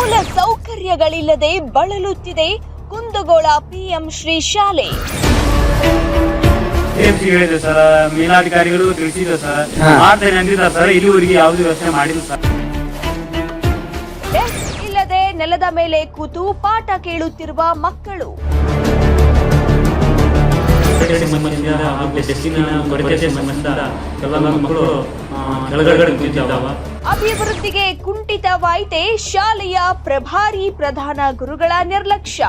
ಮೂಲ ಸೌಕರ್ಯಗಳಿಲ್ಲದೆ ಬಳಲುತ್ತಿದೆ ಕುಂದಗೋಳ ಪಿಎಂ ಶ್ರೀ ಶಾಲೆ. ಎಫ್ಸಿ ಹೇಳಿದೆ ಸರ್? ಮೇಲಾಧಿಕಾರಿಗಳು ತಿಳಿಸಿದೆ ಸರ್. ಮಾಡ್ತೇನೆ ಅಂದಿದ್ದಾರೆ ಸರ್. ಇಲ್ಲಿವರೆಗೆ ಯಾವುದೇ ವ್ಯವಸ್ಥೆ ಮಾಡಿಲ್ಲ ಸರ್. ಡೆಸ್ಕ್ ಇಲ್ಲದೆ ನೆಲದ ಮೇಲೆ ಕೂತು ಪಾಠ ಕೇಳುತ್ತಿರುವ ಮಕ್ಕಳು. ಸಂಬಂಧಿಸಿದ ಕೊರತೆ ಸಂಬಂಧ ಮಕ್ಕಳು ಕೆಳಗಡೆ ಕೂತಿದ್ದಾವ. ಅಭಿವೃದ್ಧಿಗೆ ಕುಂಠಿತವಾಯಿತೆ ಶಾಲೆಯ ಪ್ರಭಾರಿ ಪ್ರಧಾನ ಗುರುಗಳ ನಿರ್ಲಕ್ಷ್ಯ.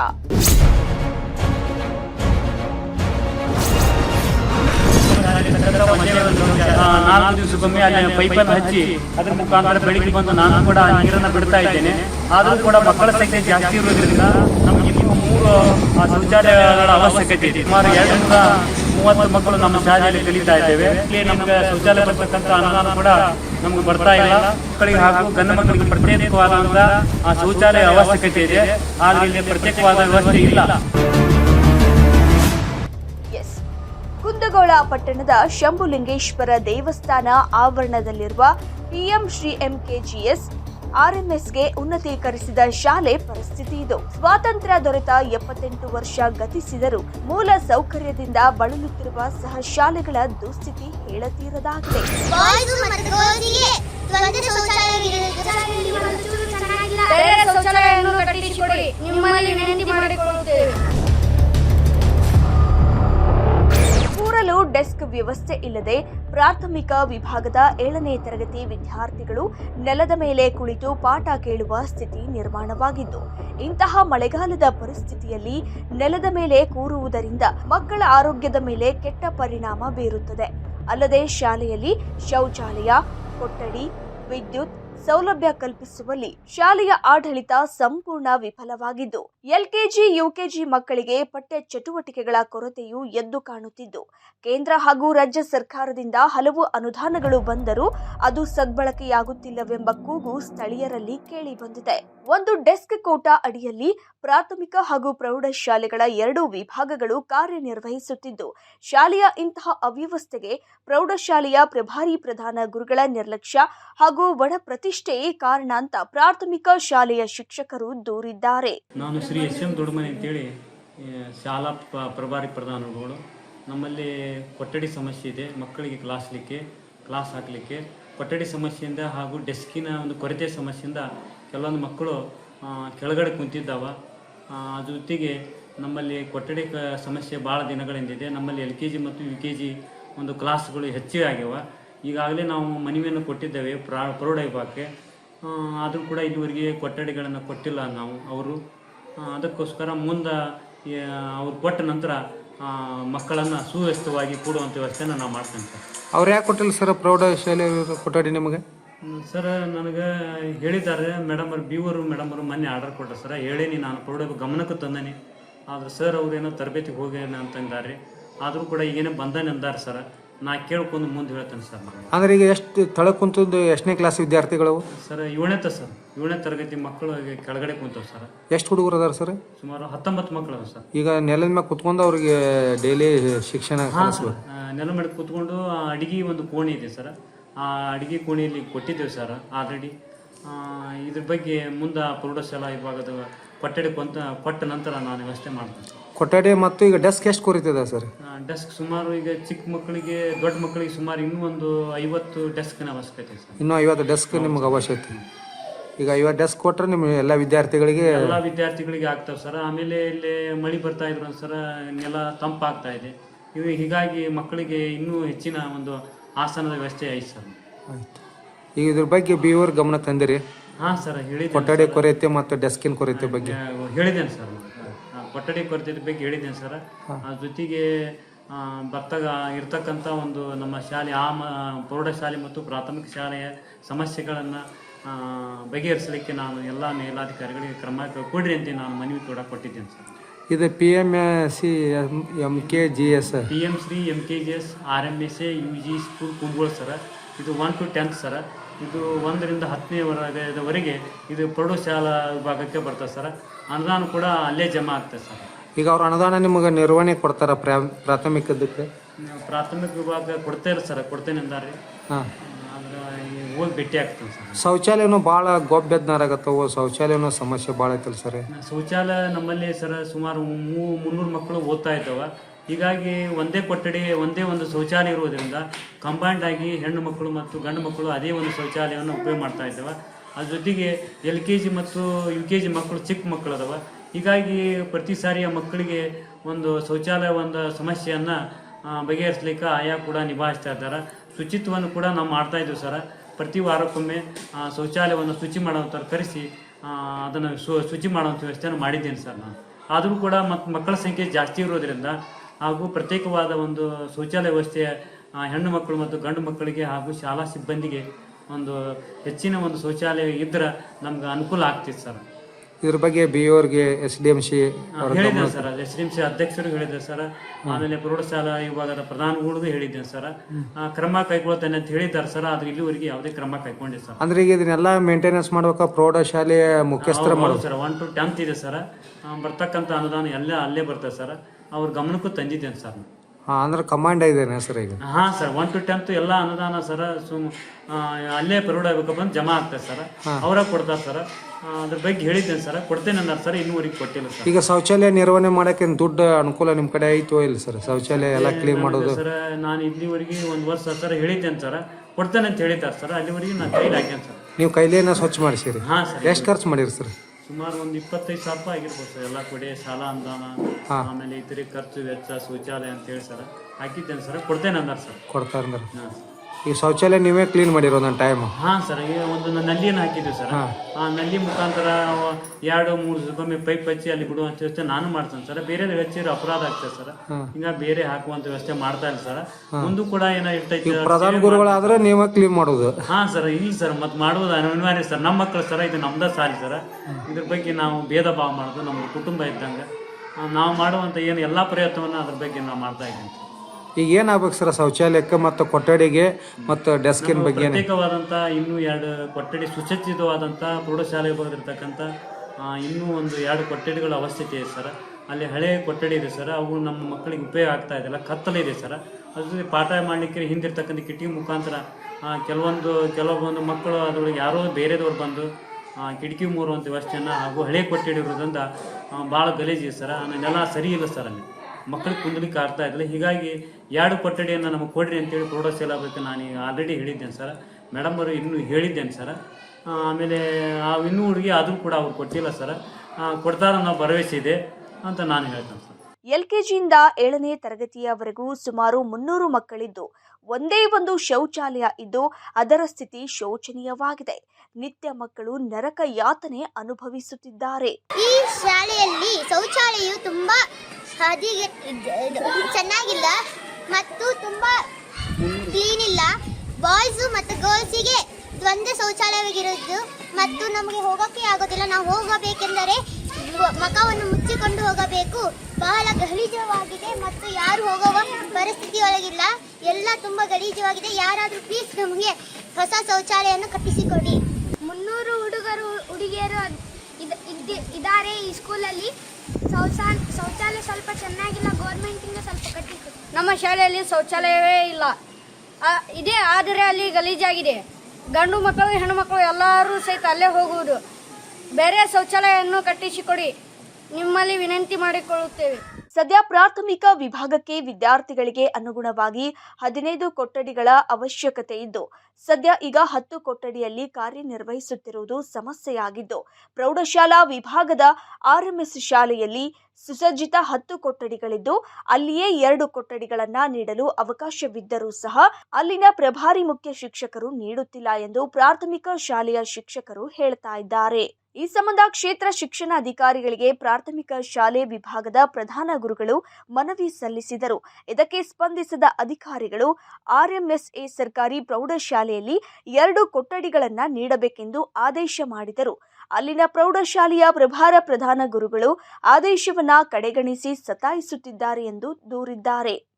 ನಾಲ್ಕು ದಿವಸಕ್ಕೊಮ್ಮೆ ಅಲ್ಲಿ ಪೈಪನ್ನು ಹಚ್ಚಿ ಅದ್ರ ಮುಖಾಂತರ ಬೆಳಿಗ್ಗೆ ಬಂದು ನಾನು ಕೂಡ ನೀರನ್ನು ಬಿಡ್ತಾ ಇದ್ದೇನೆ. ಆದರೂ ಕೂಡ ಮಕ್ಕಳ ಸಂಖ್ಯೆ ಜಾಸ್ತಿ ಇರೋದ್ರಿಂದ ನಮಗೆ ಮೂರು ಶೌಚಾಲಯಗಳ ಅವಶ್ಯಕತೆ ಇದೆ. ಸುಮಾರು ಎರಡರಿಂದ ಮೂವತ್ತು ಮಕ್ಕಳು ನಮ್ಮ ಶಾಲೆಯಲ್ಲಿ ಕಲಿತಾ ಇದ್ದೇವೆ. ಇಲ್ಲಿ ನಮ್ಗೆ ಶೌಚಾಲಯ ಬರ್ತಕ್ಕಂಥ ಅನುದಾನ ಕೂಡ ನಮ್ಗೆ ಬರ್ತಾ ಇಲ್ಲ. ಮಕ್ಕಳಿಗೆ ಹಾಗೂ ಗಂಡು ಮಕ್ಕಳಿಗೆ ಪ್ರತ್ಯೇಕವಾದಂತ ಆ ಶೌಚಾಲಯ ಅವಶ್ಯಕತೆ ಇದೆ. ಆದ್ರೆ ಇಲ್ಲಿ ಪ್ರತ್ಯೇಕವಾದ ವ್ಯವಸ್ಥೆ ಇಲ್ಲ. ಕುಂದಗೋಳ ಪಟ್ಟಣದ ಶಂಭುಲಿಂಗೇಶ್ವರ ದೇವಸ್ಥಾನ ಆವರಣದಲ್ಲಿರುವ ಪಿಎಂ ಶ್ರೀ ಎಂಕೆಜಿಎಸ್ ಆರ್ಎಂಎಸ್ಗೆ ಉನ್ನತೀಕರಿಸಿದ ಶಾಲೆ ಪರಿಸ್ಥಿತಿ ಇದು. ಸ್ವಾತಂತ್ರ್ಯ ದೊರೆತ ಎಪ್ಪತ್ತೆಂಟು ವರ್ಷ ಗತಿಸಿದರೂ ಮೂಲ ಸೌಕರ್ಯದಿಂದ ಬಳಲುತ್ತಿರುವ ಸಹ ಶಾಲೆಗಳ ದುಸ್ಥಿತಿ ಹೇಳತೀರದಾಗಿದೆ. ಬಾಯ್ಸ್ ಡೆಸ್ಕ್ ವ್ಯವಸ್ಥೆ ಇಲ್ಲದೆ ಪ್ರಾಥಮಿಕ ವಿಭಾಗದ ಏಳನೇ ತರಗತಿ ವಿದ್ಯಾರ್ಥಿಗಳು ನೆಲದ ಮೇಲೆ ಕುಳಿತು ಪಾಠ ಕೇಳುವ ಸ್ಥಿತಿ ನಿರ್ಮಾಣವಾಗಿದ್ದು, ಇಂತಹ ಮಳೆಗಾಲದ ಪರಿಸ್ಥಿತಿಯಲ್ಲಿ ನೆಲದ ಮೇಲೆ ಕೂರುವುದರಿಂದ ಮಕ್ಕಳ ಆರೋಗ್ಯದ ಮೇಲೆ ಕೆಟ್ಟ ಪರಿಣಾಮ ಬೀರುತ್ತದೆ. ಅಲ್ಲದೆ ಶಾಲೆಯಲ್ಲಿ ಶೌಚಾಲಯ, ಕೊಠಡಿ, ವಿದ್ಯುತ್ ಸೌಲಭ್ಯ ಕಲ್ಪಿಸುವಲ್ಲಿ ಶಾಲೆಯ ಆಡಳಿತ ಸಂಪೂರ್ಣ ವಿಫಲವಾಗಿದ್ದು, ಎಲ್ಕೆಜಿ, ಯುಕೆಜಿ ಮಕ್ಕಳಿಗೆ ಪಠ್ಯ ಚಟುವಟಿಕೆಗಳ ಕೊರತೆಯು ಎದ್ದು ಕಾಣುತ್ತಿದ್ದು, ಕೇಂದ್ರ ಹಾಗೂ ರಾಜ್ಯ ಸರ್ಕಾರದಿಂದ ಹಲವು ಅನುದಾನಗಳು ಬಂದರೂ ಅದು ಸದ್ಬಳಕೆಯಾಗುತ್ತಿಲ್ಲವೆಂಬ ಕೂಗು ಸ್ಥಳೀಯರಲ್ಲಿ ಕೇಳಿ ಬಂದಿದೆ. ಒಂದು ಡೆಸ್ಕ್ ಕೋಟ ಅಡಿಯಲ್ಲಿ ಪ್ರಾಥಮಿಕ ಹಾಗೂ ಪ್ರೌಢಶಾಲೆಗಳ ಎರಡು ವಿಭಾಗಗಳು ಕಾರ್ಯನಿರ್ವಹಿಸುತ್ತಿದ್ದು, ಶಾಲೆಯ ಇಂತಹ ಅವ್ಯವಸ್ಥೆಗೆ ಪ್ರೌಢಶಾಲೆಯ ಪ್ರಭಾರಿ ಪ್ರಧಾನ ಗುರುಗಳ ನಿರ್ಲಕ್ಷ್ಯ ಹಾಗೂ ಒಣ ಪ್ರತಿಷ್ಠೆಯೇ ಕಾರಣ ಅಂತ ಪ್ರಾಥಮಿಕ ಶಾಲೆಯ ಶಿಕ್ಷಕರು ದೂರಿದ್ದಾರೆ. ನಾನು ಶ್ರೀ ಎಸ್ ಎಂ ದೊಡ್ಡಮನೆ ಅಂತೇಳಿ ಶಾಲಾ ಪ್ರಭಾರಿ ಪ್ರಧಾನಗಳು ನಮ್ಮಲ್ಲಿ ಕೊಠಡಿ ಸಮಸ್ಯೆ ಇದೆ, ಮಕ್ಕಳಿಗೆ ಕ್ಲಾಸ್ಲಿಕ್ಕೆ ಕ್ಲಾಸ್ ಹಾಕಲಿಕ್ಕೆ. ಕೊಠಡಿ ಸಮಸ್ಯೆಯಿಂದ ಹಾಗೂ ಡೆಸ್ಕಿನ ಒಂದು ಕೊರತೆ ಸಮಸ್ಯೆಯಿಂದ ಕೆಲವೊಂದು ಮಕ್ಕಳು ಕೆಳಗಡೆ ಕುಂತಿದ್ದಾವ. ಜೊತೆಗೆ ನಮ್ಮಲ್ಲಿ ಕೊಠಡಿ ಕ, ಸಮಸ್ಯೆ ಭಾಳ ದಿನಗಳಿಂದಿದೆ ನಮ್ಮಲ್ಲಿ ಎಲ್ ಕೆ ಜಿ ಮತ್ತು ಯು ಕೆ ಜಿ ಒಂದು ಕ್ಲಾಸ್ಗಳು ಹೆಚ್ಚಿಗೆ ಆಗ್ಯಾವ. ಈಗಾಗಲೇ ನಾವು ಮನವಿಯನ್ನು ಕೊಟ್ಟಿದ್ದೇವೆ ಪ್ರಾ, ಪ್ರೌಢ ವಿಭಾಗಕ್ಕೆ. ಆದರೂ ಕೂಡ ಇದುವರೆಗೆ ಕೊಠಡಿಗಳನ್ನು ಕೊಟ್ಟಿಲ್ಲ ನಾವು, ಅವರು. ಅದಕ್ಕೋಸ್ಕರ ಮುಂದೆ ಅವ್ರು ಕೊಟ್ಟ ನಂತರ ಮಕ್ಕಳನ್ನು ಸುವ್ಯವಸ್ಥಿತವಾಗಿ ಕೂಡುವಂಥ ವ್ಯವಸ್ಥೆನ ನಾವು ಮಾಡ್ತೇನೆ ಸರ್. ಅವ್ರು ಯಾಕೆ ಕೊಟ್ಟಿಲ್ಲ ಸರ್ ಪ್ರೌಢ ಶಾಲೆ ಕೊಠಡಿ ನಿಮಗೆ? ಸರ್ ನನಗೆ ಹೇಳಿದ್ದಾರೆ. ಮೇಡಮ್ ಅವ್ರು ಅವರು ಮೇಡಮ್ ಅವರು ಮೊನ್ನೆ ಆರ್ಡರ್ ಕೊಟ್ಟರು ಸರ್. ಹೇಳೇನಿ ನಾನು ಪ್ರೌಢ ಗಮನಕ್ಕೆ ತಂದನಿ. ಆದ್ರೆ ಸರ್ ಅವ್ರೇನೋ ತರಬೇತಿಗೆ ಹೋಗ್ಯಾನ ಅಂತಂದಾರೆ ಆದರೂ ಕೂಡ ಈಗೇನೋ ಬಂದಾನೆ ಅಂದಾರೆ ಸರ್. ನಾ ಕೇಳ್ಕೊಂಡು ಮುಂದೆ ಹೇಳ್ತೇನೆ ಸರ್ ನಾನು ಅಂದ್ರೆ ಈಗ ಎಷ್ಟು ತಳ ಕುಂತದ್ದು ಎಷ್ಟನೇ ಕ್ಲಾಸ್ ವಿದ್ಯಾರ್ಥಿಗಳು? ಸರ್ ಏಳನೇ ತ ಸರ್. ಏಳನೇ ತರಗತಿ ಮಕ್ಕಳು ಈಗ ಕೆಳಗಡೆ ಕುಂತವ್ ಸರ್. ಎಷ್ಟು ಹುಡುಗರು ಅದಾರ ಸರ್? ಸುಮಾರು ಹತ್ತೊಂಬತ್ತು ಮಕ್ಕಳು ಅದಾವ ಸರ್. ಈಗ ನೆಲದ ಮ್ಯಾಗ ಕುತ್ಕೊಂಡು ಅವ್ರಿಗೆ ಡೈಲಿ ಶಿಕ್ಷಣ ನೆಲ ಮೇಲೆ ಕುತ್ಕೊಂಡು ಅಡಿಗೆ ಒಂದು ಕೋಣೆ ಇದೆ ಸರ್. ಆ ಅಡಿಗೆ ಕೋಣೆಯಲ್ಲಿ ಕೊಟ್ಟಿದ್ದೇವೆ ಸರ್ ಆಲ್ರೆಡಿ ಇದ್ರ ಬಗ್ಗೆ ಮುಂದೆ ಪ್ರೌಢಶಾಲಾ ವಿಭಾಗದ ಕೊಠಡಿ ಕೊಂತ ಕೊಟ್ಟ ನಂತರ ನಾನು ವ್ಯವಸ್ಥೆ ಮಾಡ್ತೇನೆ. ಕೊಠಡಿ ಮತ್ತು ಈಗ ಡೆಸ್ಕ್ ಎಷ್ಟು ಕೊರಿತದ ಸರ್? ಡೆಸ್ಕ್ ಸುಮಾರು ಈಗ ಚಿಕ್ಕ ಮಕ್ಕಳಿಗೆ ದೊಡ್ಡ ಮಕ್ಕಳಿಗೆ ಸುಮಾರು ಇನ್ನೂ ಒಂದು ಐವತ್ತು ಡೆಸ್ಕ್ನ ಅವಶ್ಯಕತೆ ಇದೆ ಸರ್. ಇನ್ನೂ ಐವತ್ತು ಡೆಸ್ಕ್ ನಿಮ್ಗೆ ಅವಶ್ಯಕತೆ. ಈಗ ಐವತ್ತು ಡೆಸ್ಕ್ ಕೊಟ್ಟರೆ ನಿಮ್ಮ ಎಲ್ಲ ವಿದ್ಯಾರ್ಥಿಗಳಿಗೆ ಎಲ್ಲ ವಿದ್ಯಾರ್ಥಿಗಳಿಗೆ ಆಗ್ತಾವೆ ಸರ್. ಆಮೇಲೆ ಇಲ್ಲಿ ಮಳೆ ಬರ್ತಾ ಇದ್ರು ಸರ್ ನೆಲ ತಂಪಾಗ್ತಾ ಇದೆ. ಇವು ಹೀಗಾಗಿ ಮಕ್ಕಳಿಗೆ ಇನ್ನೂ ಹೆಚ್ಚಿನ ಒಂದು ಆಸನದ ವ್ಯವಸ್ಥೆ ಐತೆ ಸರ್. ಆಯ್ತು. ಈಗ ಇದ್ರ ಬಗ್ಗೆ ಬಿ ಅವ್ರ ಗಮನ ತಂದಿರಿ. ಹಾಂ ಸರ್ ಹೇಳಿ ಕೊಠಡಿ ಕೊರತೆ ಮತ್ತು ಡೆಸ್ಕಿನ ಕೊರತೆ ಬಗ್ಗೆ. ಹೇಳಿದ್ದೇನೆ ಸರ್. ಕೊಠಡಿ ಕೊರತೆ ಬಗ್ಗೆ ಹೇಳಿದ್ದೇನೆ ಸರ್. ಆ ಜೊತೆಗೆ ಆ, ಬರ್ತಾಗ ಇರ್ತಕ್ಕಂಥ ಒಂದು ನಮ್ಮ ಶಾಲೆ ಆ ಮ ಪ್ರೌಢಶಾಲೆ ಮತ್ತು ಪ್ರಾಥಮಿಕ ಶಾಲೆಯ ಸಮಸ್ಯೆಗಳನ್ನು ಬಗೆಹರಿಸಲಿಕ್ಕೆ ನಾನು ಎಲ್ಲ ಮೇಲಾಧಿಕಾರಿಗಳಿಗೆ ಕ್ರಮ ಕೊಡ್ರಿ ಅಂತ ನಾನು ಮನವಿ ಕೂಡ ಕೊಟ್ಟಿದ್ದೇನೆ ಸರ್. ಇದು P M C M K G S P M Shri M K G S R M S A U G school Kumbol sir ಇದು ಒನ್ ಟು ಟೆಂತ್ ಸರ ಇದು ಒಂದರಿಂದ ಹತ್ತನೇ ವರ್ಗದವರೆಗೆ ಇದು ಪ್ರೌಢಶಾಲಾ ವಿಭಾಗಕ್ಕೆ ಬರ್ತದೆ ಸರ್ ಅನುದಾನ ಕೂಡ ಅಲ್ಲೇ ಜಮಾ ಆಗ್ತದೆ ಸರ್ ಈಗ ಅವ್ರ ಅನುದಾನ ನಿಮಗೆ ನಿರ್ವಹಣೆ ಕೊಡ್ತಾರ ಪ್ರಾ ಪ್ರಾಥಮಿಕದಕ್ಕೆ ಪ್ರಾಥಮಿಕ ವಿಭಾಗ ಕೊಡ್ತೇನೆ ಸರ್ ಕೊಡ್ತೇನೆ ಅಂದಾರೆ ಹಾಂ. ಹೋಗಿ ಭೇಟಿ ಆಗ್ತದೆ ಸರ್. ಶೌಚಾಲಯನೂ ಭಾಳ ಗೊಬ್ಬೆದ್ನಾರಾಗತ್ತವು ಶೌಚಾಲಯನೂ ಸಮಸ್ಯೆ ಭಾಳ ಐತಲ್ಲ ಸರ್? ಶೌಚಾಲಯ ನಮ್ಮಲ್ಲಿ ಸರ್ ಸುಮಾರು ಮೂ ಮುನ್ನೂರು ಮಕ್ಕಳು ಓದ್ತಾ ಇದ್ದಾವೆ. ಹೀಗಾಗಿ ಒಂದೇ ಕೊಠಡಿ ಒಂದೇ ಒಂದು ಶೌಚಾಲಯ ಇರುವುದರಿಂದ ಕಂಬೈಂಡ್ ಆಗಿ ಹೆಣ್ಣು ಮಕ್ಕಳು ಮತ್ತು ಗಂಡು ಮಕ್ಕಳು ಅದೇ ಒಂದು ಶೌಚಾಲಯವನ್ನು ಉಪಯೋಗ ಮಾಡ್ತಾ ಇದ್ದಾವೆ. ಅದ್ರ ಜೊತೆಗೆ ಎಲ್ ಕೆ ಜಿ ಮತ್ತು ಯು ಕೆ ಜಿ ಮಕ್ಕಳು ಚಿಕ್ಕ ಮಕ್ಕಳು ಅದಾವ. ಹೀಗಾಗಿ ಪ್ರತಿ ಸಾರಿಯ ಆ ಮಕ್ಕಳಿಗೆ ಒಂದು ಶೌಚಾಲಯ ಒಂದು ಸಮಸ್ಯೆಯನ್ನು ಬಗೆಹರಿಸ್ಲಿಕ್ಕೆ ಆಯಾ ಕೂಡ ನಿಭಾಯಿಸ್ತಾ ಇದ್ದಾರೆ. ಶುಚಿತ್ವವನ್ನು ಕೂಡ ನಾವು ಮಾಡ್ತಾ ಇದ್ದೀವಿ ಸರ್. ಪ್ರತಿ ವಾರಕ್ಕೊಮ್ಮೆ ಶೌಚಾಲಯವನ್ನು ಶುಚಿ ಮಾಡುವಂಥವ್ರು ಕರೆಸಿ ಅದನ್ನು ಶು, ಶುಚಿ ಮಾಡುವಂಥ ವ್ಯವಸ್ಥೆಯನ್ನು ಮಾಡಿದ್ದೇನೆ ಸರ್ ನಾನು. ಆದರೂ ಕೂಡ ಮತ್ತು ಮಕ್ಕಳ ಸಂಖ್ಯೆ ಜಾಸ್ತಿ ಇರೋದರಿಂದ ಹಾಗೂ ಪ್ರತ್ಯೇಕವಾದ ಒಂದು ಶೌಚಾಲಯ ವ್ಯವಸ್ಥೆಯ ಹೆಣ್ಣು ಮಕ್ಕಳು ಮತ್ತು ಗಂಡು ಮಕ್ಕಳಿಗೆ ಹಾಗೂ ಶಾಲಾ ಸಿಬ್ಬಂದಿಗೆ ಒಂದು ಹೆಚ್ಚಿನ ಒಂದು ಶೌಚಾಲಯ ಇದ್ದರೆ ನಮ್ಗೆ ಅನುಕೂಲ ಆಗ್ತಿತ್ತು ಸರ್. ಇದ್ರ ಬಗ್ಗೆ ಬಿ ಅವ್ರಿಗೆ ಎಸ್ ಡಿ ಎಂ ಸಿ ಹೇಳಿದ್ದೇನೆ sir S D M C ಅಧ್ಯಕ್ಷರು ಹೇಳಿದ್ದೆ ಸರ್. ಆಮೇಲೆ ಪ್ರೌಢಶಾಲಾ ವಿಭಾಗದ ಪ್ರಧಾನಗಳಿಗೂ ಹೇಳಿದ್ದೇನೆ ಸರ್. ಆ, ಕ್ರಮ ಕೈಗೊಳ್ತೇನೆ ಅಂತ ಹೇಳಿದ್ದಾರೆ ಸರ್ ಆದ್ರೆ ಇಲ್ಲಿವರೆಗೆ ಯಾವುದೇ ಕ್ರಮ ಕೈಗೊಂಡಿಲ್ಲ ಸರ್. ಅಂದ್ರೆ ಈಗ ಇದನ್ನೆಲ್ಲ ಮೇಂಟೆನೆನ್ಸ್ ಮಾಡ್ಬೇಕಾ? ಪ್ರೌಢಶಾಲೆಯ ಮುಖ್ಯಸ್ಥರ ಮಾಡೋದು ಸರ್ ಒನ್ ಟು ಟೆಂತ್ ಇದೆ ಸರ್. ಬರ್ತಕ್ಕಂಥ ಅನುದಾನ ಎಲ್ಲ ಅಲ್ಲೇ ಬರ್ತದೆ ಸರ್. ಅವ್ರ ಗಮನಕ್ಕೂ ತಂದಿದ್ದೇನೆ ಸರ್. ಹಾಂ ಅಂದ್ರೆ ಕಮಾಂಡ್ ಇದೇನೆ ಸರ್ ಈಗ? ಹಾ ಸರ್ ಒನ್ ಟು ಟೆಂತ್ ಎಲ್ಲ ಅನುದಾನ ಸರ್ ಸುಮ್ ಅಲ್ಲೇ ಪ್ರೌಢ ಬಂದು ಜಮಾ ಆಗ್ತದೆ ಸರ್. ಅವರ ಕೊಡ್ತಾರೆ ಸರ್. ಅದ್ರ ಬಗ್ಗೆ ಹೇಳಿದ್ದೇನೆ ಸರ್. ಕೊಡ್ತೇನೆ ಅಂದಾರೆ ಸರ್. ಇನ್ನೂವರೆಗೆ ಕೊಟ್ಟಿಲ್ಲ ಸರ್. ಈಗ ಶೌಚಾಲಯ ನಿರ್ವಹಣೆ ಮಾಡಕ್ಕೆ ದುಡ್ಡು ಅನುಕೂಲ ನಿಮ್ಮ ಕಡೆ ಐತೋ ಇಲ್ಲ ಸರ್? ಶೌಚಾಲಯ ಎಲ್ಲ ಕ್ಲೀನ್ ಮಾಡೋದು? ಸರ್. ನಾನು ಇಲ್ಲಿವರೆಗೆ ಒಂದು ವರ್ಷ ಸರ್ ಹೇಳಿದ್ದೇನೆ ಸರ್. ಕೊಡ್ತೇನೆ ಅಂತ ಹೇಳಿದ್ದಾರೆ ಸರ್. ಅಲ್ಲಿವರೆಗೆ ನಾನು ಕೈಲಿ ಹಾಕ್ಯಾನ ಸರ್. ನೀವು ಕೈಲೇನ ಸ್ವಚ್ಛ ಮಾಡಿಸಿರಿ? ಹಾಂ ಸರ್. ಎಷ್ಟು ಖರ್ಚು ಮಾಡಿರಿ ಸರ್? ಸುಮಾರು ಒಂದು ಇಪ್ಪತ್ತೈದು ಸಾವಿರ ರೂಪಾಯಿ ಆಗಿರ್ಬೋದು ಸರ್. ಎಲ್ಲ ಕೊಡಿ ಶಾಲಾ ಅನುದಾನ ಆಮೇಲೆ ಇತರೆ ಖರ್ಚು ವೆಚ್ಚ ಶೌಚಾಲಯ ಅಂತ ಹೇಳಿ ಸರ್. ಹಾಕಿದ್ದೇನೆ ಸರ್. ಕೊಡ್ತೇನೆ ಅಂದಾರೆ ಸರ್. ಕೊಡ್ತಾರೆ ಹಾಂ. ಈ ಶೌಚಾಲಯ ನೀವೇ ಕ್ಲೀನ್ ಮಾಡಿರೋ ನನ್ನ ಟೈಮ್ ಹಾ ಸರ್ ಒಂದು ನಲ್ಲಿಯನ್ನು ಹಾಕಿದ್ದೀವಿ ಸರ್ ಆ ನಲ್ಲಿ ಮುಖಾಂತರ ಎರಡು ಮೂರು ದಿವಸಕ್ಕೊಮ್ಮೆ ಪೈಪ್ ಹಚ್ಚಿ ಅಲ್ಲಿ ಬಿಡುವಂತ ವ್ಯವಸ್ಥೆ ನಾನು ಮಾಡ್ತೇನೆ ಸರ್ ಬೇರೆ ಹೆಚ್ಚಿರ ಅಪರಾಧ ಆಗ್ತದೆ ಸರ್ ಇನ್ನ ಬೇರೆ ಹಾಕುವಂತ ವ್ಯವಸ್ಥೆ ಮಾಡ್ತಾ ಇಲ್ಲ ಸರ್ ಮುಂದೂ ಕೂಡ ಏನೋ ಇರ್ತೈತಿ ಪ್ರಧಾನ ಗುರುಗಳಾದ್ರೆ ನೀವೇ ಕ್ಲೀನ್ ಮಾಡೋದು. ಹಾ ಸರ್ ಇಲ್ಲ ಸರ್ ಮತ್ತೆ ಮಾಡುವುದು ಅನಿವಾರ್ಯ ಸರ್ ನಮ್ಮ ಮಕ್ಕಳು ಸರ್ ಇದು ನಮ್ದ ಸಾಲಿ ಸರ್ ಇದ್ರ ಬಗ್ಗೆ ನಾವು ಭೇದ ಭಾವ ಮಾಡೋದು ನಮ್ಮ ಕುಟುಂಬ ಇದ್ದಂಗೆ. ಆ, ನಾವು ಮಾಡುವಂತ ಏನು ಎಲ್ಲಾ ಪ್ರಯತ್ನವನ್ನ ಅದ್ರ ಬಗ್ಗೆ ನಾವು ಮಾಡ್ತಾ ಇದ್ದೀವಿ. ಸರ್. ಈಗ ಏನಾಗ್ಬೇಕು ಸರ್ ಶೌಚಾಲಯಕ್ಕೆ ಮತ್ತು ಕೊಠಡಿಗೆ ಮತ್ತು ಡೆಸ್ಕಿನ ಬಗ್ಗೆ ಪ್ರತ್ಯೇಕವಾದಂಥ ಇನ್ನೂ ಎರಡು ಕೊಠಡಿ ಸುಸಜ್ಜಿತವಾದಂಥ ಪ್ರೌಢಶಾಲೆ ಇರ್ತಕ್ಕಂಥ ಇನ್ನೂ ಒಂದು ಎರಡು ಕೊಠಡಿಗಳ ಅವಶ್ಯಕತೆ ಇದೆ ಸರ್. ಅಲ್ಲಿ ಹಳೆ ಕೊಠಡಿ ಇದೆ ಸರ್. ಅವು ನಮ್ಮ ಮಕ್ಕಳಿಗೆ ಉಪಯೋಗ ಆಗ್ತಾ ಇದೆಲ್ಲ ಕತ್ತಲಿದೆ ಸರ್. ಅದ್ರ ಪಾಠ ಮಾಡಲಿಕ್ಕೆ ಹಿಂದಿರ್ತಕ್ಕಂಥ ಕಿಟಕಿ ಮುಖಾಂತರ ಕೆಲವೊಂದು ಕೆಲವೊಂದು ಮಕ್ಕಳು ಅದರೊಳಗೆ ಯಾರೋ ಬೇರೆದವ್ರು ಬಂದು ಕಿಟಕಿ ಮೂರುವಂಥ ವ್ಯವಸ್ಥೆಯನ್ನು ಹಾಗೂ ಹಳೆ ಕೊಠಡಿ ಇರೋದ್ರಿಂದ ಭಾಳ ಗಲೀಜಿದೆ ಸರ್. ನೆಲ ಸರಿ ಇಲ್ಲ ಸರ್ ಅಲ್ಲಿ. ಮಕ್ಕಳಿಗೆ ಕುಂದಲಿಕ್ಕೆ ಆಗ್ತಾ ಇರಲಿಲ್ಲ ಹೀಗಾಗಿ ಎರಡು ಕೊಠಡಿಯನ್ನು ನಮಗೆ ಕೊಡ್ರಿ ಅಂತೇಳಿ ಪ್ರೌಢಶಾಲಾ ಬಗ್ಗೆ ನಾನು ಆಲ್ರೆಡಿ ಹೇಳಿದ್ದೇನೆ ಸರ್. ಮೇಡಮ್ ಅವರು ಇನ್ನೂ ಹೇಳಿದ್ದೇನೆ ಸರ್. ಆಮೇಲೆ ಆ ಇನ್ನೂ ಹುಡುಗಿ ಆದರೂ ಕೂಡ ಅವ್ರು ಕೊಟ್ಟಿಲ್ಲ ಸರ್. ಕೊಡ್ತಾರ ಅನ್ನೋ ಭರವಸೆ ಇದೆ ಅಂತ ನಾನು ಹೇಳ್ತೇನೆ ಸರ್. ಎಲ್ಕೆಜಿಯಿಂದ ಏಳನೇ ತರಗತಿಯವರೆಗೂ ಸುಮಾರು ಮುನ್ನೂರು ಮಕ್ಕಳಿದ್ದು ಒಂದೇ ಒಂದು ಶೌಚಾಲಯ ಇದ್ದು ಅದರ ಸ್ಥಿತಿ ಶೋಚನೀಯವಾಗಿದೆ. ನಿತ್ಯ ಮಕ್ಕಳು ನರಕ ಯಾತನೆ ಅನುಭವಿಸುತ್ತಿದ್ದಾರೆ. ಈ ಶಾಲೆಯಲ್ಲಿ ಶೌಚಾಲಯವು ತುಂಬಾ ಹದಿಗೆ ಚೆನ್ನಾಗಿಲ್ಲ ಮತ್ತು ತುಂಬಾ ಕ್ಲೀನ್ ಇಲ್ಲ. ಬಾಯ್ಸು ಮತ್ತು ಗರ್ಲ್ಸಿಗೆ ದ್ವಂದ್ವ ಶೌಚಾಲಯವಾಗಿರೋದು ಮತ್ತು ನಮಗೆ ಹೋಗೋಕ್ಕೆ ಆಗೋದಿಲ್ಲ. ನಾವು ಹೋಗಬೇಕೆಂದರೆ ಮಖವನ್ನು ಮುಚ್ಚಿಕೊಂಡು ಹೋಗಬೇಕು. ಬಹಳ ಗಲೀಜವಾಗಿದೆ ಮತ್ತು ಯಾರು ಹೋಗುವ ಪರಿಸ್ಥಿತಿ ಒಳಗಿಲ್ಲ ಎಲ್ಲ ತುಂಬ ಗಲೀಜವಾಗಿದೆ. ಯಾರಾದರೂ ಪ್ಲೀಸ್ ನಮಗೆ ಹೊಸ ಶೌಚಾಲಯವನ್ನು ಕಟ್ಟಿಸಿಕೊಡಿ. ಮುನ್ನೂರು ಹುಡುಗರು ಹುಡುಗಿಯರು ಇದ್- ಇದ್ದಿ- ಇದ್ದಾರೆ ಈ ಸ್ಕೂಲಲ್ಲಿ ಶೌಚಾಲಯ ಸ್ವಲ್ಪ ಚೆನ್ನಾಗಿಲ್ಲ ಗೌರ್ಮೆಂಟಿಂದ ಸ್ವಲ್ಪ ಕಟ್ಟಿತ್ತು ನಮ್ಮ ಶಾಲೆಯಲ್ಲಿ ಶೌಚಾಲಯವೇ ಇಲ್ಲ. ಇದೆ, ಆದರೆ ಅಲ್ಲಿ ಗಲೀಜಾಗಿದೆ. ಗಂಡು ಮಕ್ಕಳು, ಹೆಣ್ಣು ಮಕ್ಕಳು ಎಲ್ಲರೂ ಸಹಿತ ಅಲ್ಲೇ ಹೋಗುವುದು. ಬೇರೆ ಶೌಚಾಲಯವನ್ನು ಕಟ್ಟಿಸಿಕೊಡಿ. ನಿಮ್ಮಲ್ಲಿ ವಿನಂತಿ ಮಾಡಿಕೊಳ್ಳುತ್ತೇವೆ. ಸದ್ಯ ಪ್ರಾಥಮಿಕ ವಿಭಾಗಕ್ಕೆ ವಿದ್ಯಾರ್ಥಿಗಳಿಗೆ ಅನುಗುಣವಾಗಿ ಹದಿನೈದು ಕೊಠಡಿಗಳ ಅವಶ್ಯಕತೆ ಇದ್ದು, ಸದ್ಯ ಈಗ ಹತ್ತು ಕೊಠಡಿಯಲ್ಲಿ ಕಾರ್ಯನಿರ್ವಹಿಸುತ್ತಿರುವುದು ಸಮಸ್ಯೆಯಾಗಿದ್ದು, ಪ್ರೌಢಶಾಲಾ ವಿಭಾಗದ ಆರ್ಎಂಎಸ್ ಶಾಲೆಯಲ್ಲಿ ಸುಸಜ್ಜಿತ ಹತ್ತು ಕೊಠಡಿಗಳಿದ್ದು, ಅಲ್ಲಿಯೇ ಎರಡು ಕೊಠಡಿಗಳನ್ನ ನೀಡಲು ಅವಕಾಶವಿದ್ದರೂ ಸಹ ಅಲ್ಲಿನ ಪ್ರಭಾರಿ ಮುಖ್ಯ ಶಿಕ್ಷಕರು ನೀಡುತ್ತಿಲ್ಲ ಎಂದು ಪ್ರಾಥಮಿಕ ಶಾಲೆಯ ಶಿಕ್ಷಕರು ಹೇಳ್ತಾ ಇದ್ದಾರೆ. ಈ ಸಂಬಂಧ ಕ್ಷೇತ್ರ ಶಿಕ್ಷಣಾಧಿಕಾರಿಗಳಿಗೆ ಪ್ರಾಥಮಿಕ ಶಾಲೆ ವಿಭಾಗದ ಪ್ರಧಾನ ಗುರುಗಳು ಮನವಿ ಸಲ್ಲಿಸಿದರು. ಇದಕ್ಕೆ ಸ್ಪಂದಿಸಿದ ಅಧಿಕಾರಿಗಳು, ಆರ್ಎಂಎಸ್ಎ ಸರ್ಕಾರಿ ಪ್ರೌಢಶಾಲೆಯಲ್ಲಿ ಎರಡು ಕೊಠಡಿಗಳನ್ನು ನೀಡಬೇಕೆಂದು ಆದೇಶ ಮಾಡಿದರು. ಅಲ್ಲಿನ ಪ್ರೌಢಶಾಲೆಯ ಪ್ರಭಾರ ಪ್ರಧಾನ ಗುರುಗಳು ಆದೇಶವನ್ನು ಕಡೆಗಣಿಸಿ ಸತಾಯಿಸುತ್ತಿದ್ದಾರೆ ಎಂದು ದೂರಿದ್ದಾರೆ.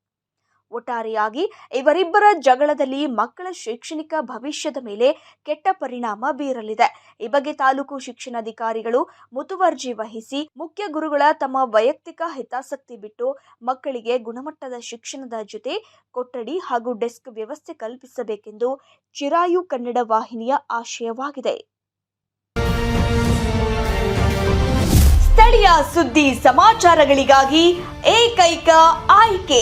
ಒಟ್ಟಾರೆಯಾಗಿ ಇವರಿಬ್ಬರ ಜಗಳದಲ್ಲಿ ಮಕ್ಕಳ ಶೈಕ್ಷಣಿಕ ಭವಿಷ್ಯದ ಮೇಲೆ ಕೆಟ್ಟ ಪರಿಣಾಮ ಬೀರಲಿದೆ. ಈ ಬಗ್ಗೆ ತಾಲೂಕು ಶಿಕ್ಷಣಾಧಿಕಾರಿಗಳು ಮುತುವರ್ಜಿ ವಹಿಸಿ ಮುಖ್ಯ ಗುರುಗಳ ತಮ್ಮ ವೈಯಕ್ತಿಕ ಹಿತಾಸಕ್ತಿ ಬಿಟ್ಟು ಮಕ್ಕಳಿಗೆ ಗುಣಮಟ್ಟದ ಶಿಕ್ಷಣದ ಜೊತೆ ಕೊಠಡಿ ಹಾಗೂ ಡೆಸ್ಕ್ ವ್ಯವಸ್ಥೆ ಕಲ್ಪಿಸಬೇಕೆಂದು ಚಿರಾಯು ಕನ್ನಡ ವಾಹಿನಿಯ ಆಶಯವಾಗಿದೆ. ಸ್ಥಳೀಯ ಸುದ್ದಿ ಸಮಾಚಾರಗಳಿಗಾಗಿ ಏಕೈಕ ಆಯ್ಕೆ.